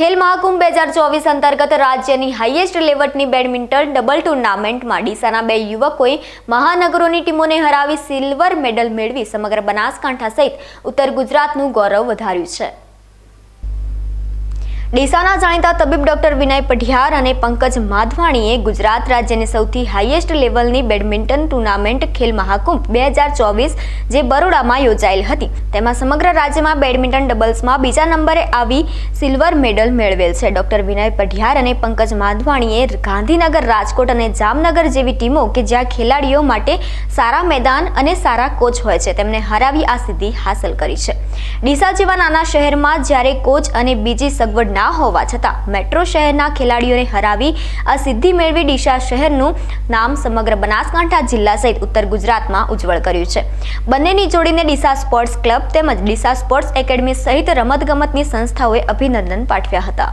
ખેલ મહાકુંભ બે હજાર ચોવીસ અંતર્ગત રાજ્યની હાઈએસ્ટ લેવલની બેડમિન્ટન ડબલ ટુર્નામેન્ટમાં ડીસાના બે યુવકોએ મહાનગરોની ટીમોને હરાવી સિલ્વર મેડલ મેળવી સમગ્ર બનાસકાંઠા સહિત ઉત્તર ગુજરાતનું ગૌરવ વધાર્યું છે. ડીસાના જાણીતા તબીબ ડોક્ટર વિનય પઢિયાર અને પંકજ માધવાણીએ ગુજરાત રાજ્યની સૌથી હાઈએસ્ટ લેવલની બેડમિન્ટન ટુર્નામેન્ટ ખેલ મહાકુંભ બે હજાર ચોવીસ જે બરોડામાં યોજાયેલ હતી. તેમાં સમગ્ર રાજ્યમાં બેડમિન્ટન ડબલ્સમાં બીજા નંબરે આવી સિલ્વર મેડલ મેળવેલ છે. ડોક્ટર વિનય પઢિયાર અને પંકજ માધવાણીએ ગાંધીનગર, રાજકોટ અને જામનગર જેવી ટીમો કે જ્યાં ખેલાડીઓ માટે સારા મેદાન અને સારા કોચ હોય છે, તેમને હરાવી આ સિદ્ધિ હાંસલ કરી છે. ડીસા જેવા નાના શહેરમાં જ્યારે કોચ અને બીજી સગવડ ના હોવા છતાં મેટ્રો શહેરના ખેલાડીઓને હરાવી આ સિદ્ધિ મેળવી ડીસા શહેરનું નામ સમગ્ર બનાસકાંઠા જિલ્લા સહિત ઉત્તર ગુજરાતમાં ઉજ્જવળ કર્યું છે. બંનેની જોડીને ડીસા સ્પોર્ટ્સ ક્લબ તેમજ ડીસા સ્પોર્ટ્સ એકેડમી સહિત રમતગમતની સંસ્થાઓએ અભિનંદન પાઠવ્યા હતા.